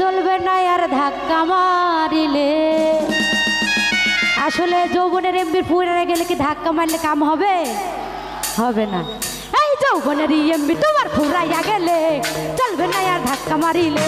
চলবে না আর ধাক্কা মারিলে। আসলে যৌবনের এমবির পুরে গেলে কি ধাক্কা মারলে কাম হবে? হবে না। এই যৌবনের এমবি তোমার ফুরাইয়া গেলে, চলবে না আর ধাক্কা মারিলে।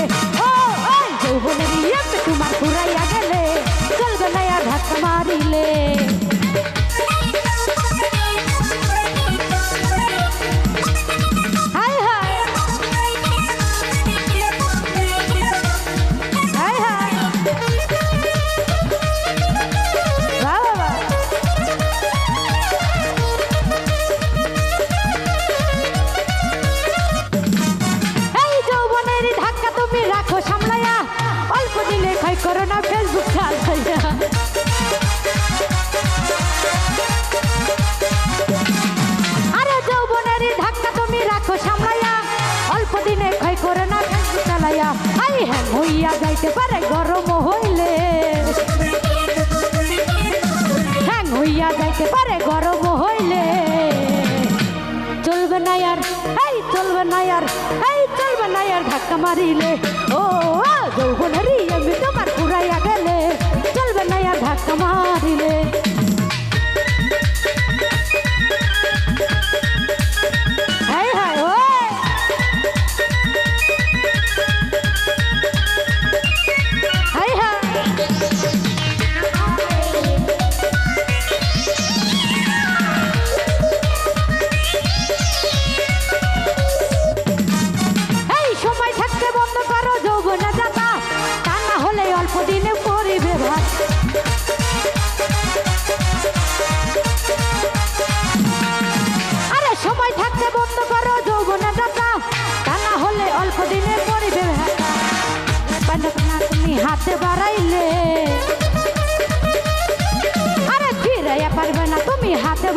হইয়া যাইতে পারে, গরম হইলে। হ্যাং, হইয়া যাইতে পারে, গরম হইলে। চলবে না আর এই চলবে না আর এই চলবে না আর ধাক্কা মারিলে। ও যৌবনেরই আমি তোমার পুরাইয়া গেলে। চলবে না আর ধাক্কা মারিলে।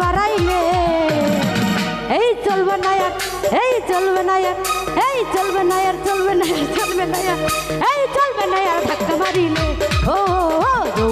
বাড়াইলে। এই চলবে না এই চলবে না এই চলবে না আর চলবে না আর চলবে না এই চলবে না আর ধাক্কা মারিলে। ও ও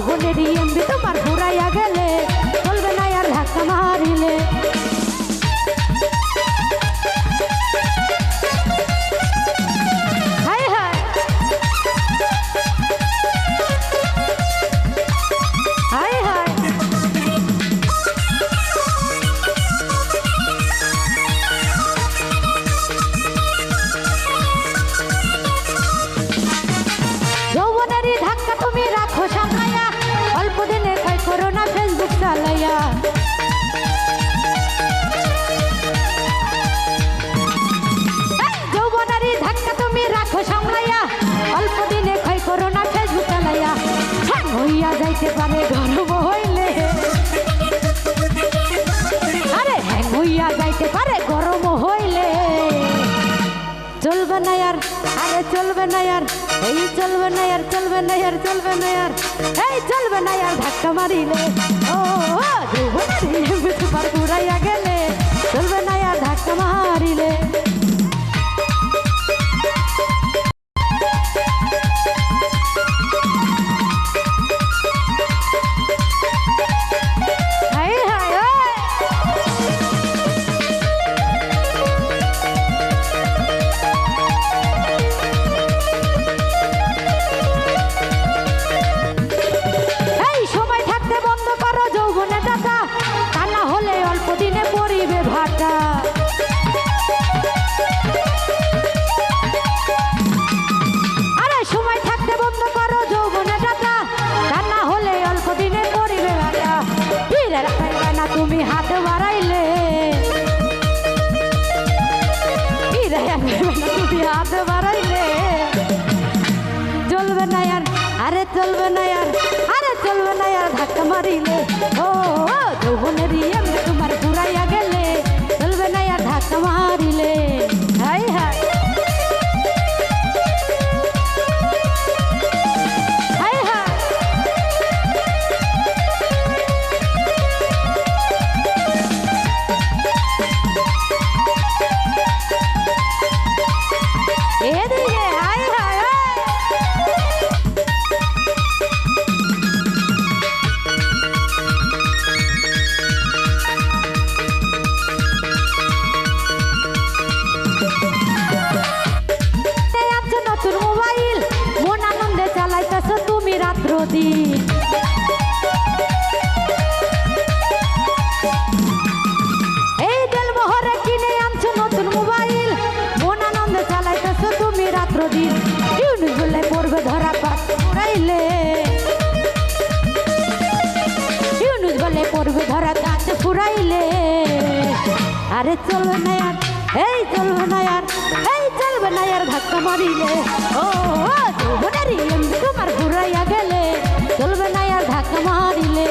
পারে গরম হইলে। আরে হ্যাং হইয়া যাইতে পারে গরম হইলে। চলবে না আর, আরে চলবে না আর, এই চলবে না আর, চলবে না আর, চলবে না আর, এই চলবে না আর ধাক্কা মারিলে। ও হাতে বাড়াইলে চলবে না আর আরে চলবে না আর আরে চলবে না আর ধাক্কা মারিলে আরে চলবে না আর, এই চলবে না আর, এই চলবে না আর ধাক্কা মারিলে। ও যৌবনের এমনি তোমার ঘুরাইয়া গেলে, চলবে না আর ধাক্কা মারিলে।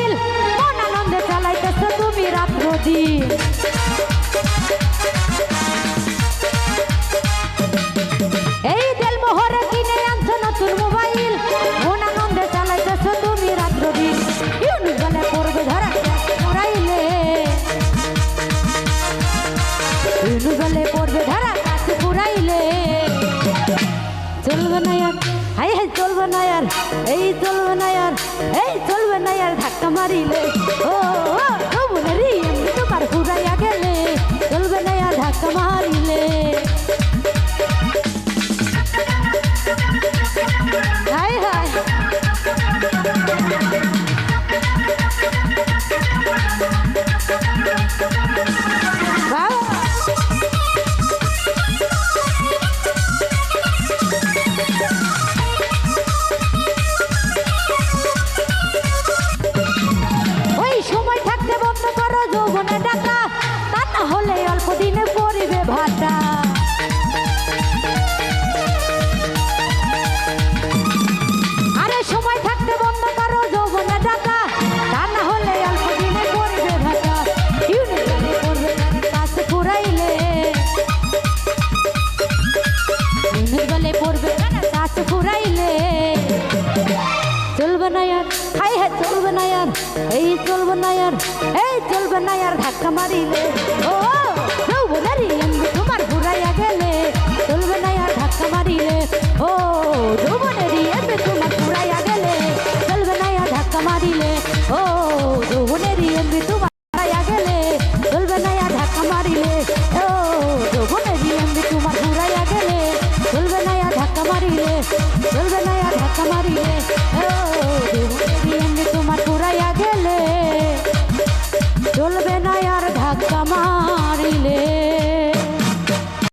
মোবাইল মন আনন্দে চালাইতেছে তুমি রাত এই দেল মোহরে কিনে আনছো নতুন মোবাইল। মন আনন্দে চালাইতেছো তুমি রাত দিন ইউনিট বেলা করবে ধরা মোরাইলে ইউনিট বেলে করবে ধরা কাছ পুরাইলে চলবে না আর। চলবে না এই চলবে না amarile না আর এই চলবে না আর ধাক্কা মারিলে। ও যৌবনারি তোমার ঘুরাইয়া গেলে, চলবে না আর ধাক্কা মারিলে। ও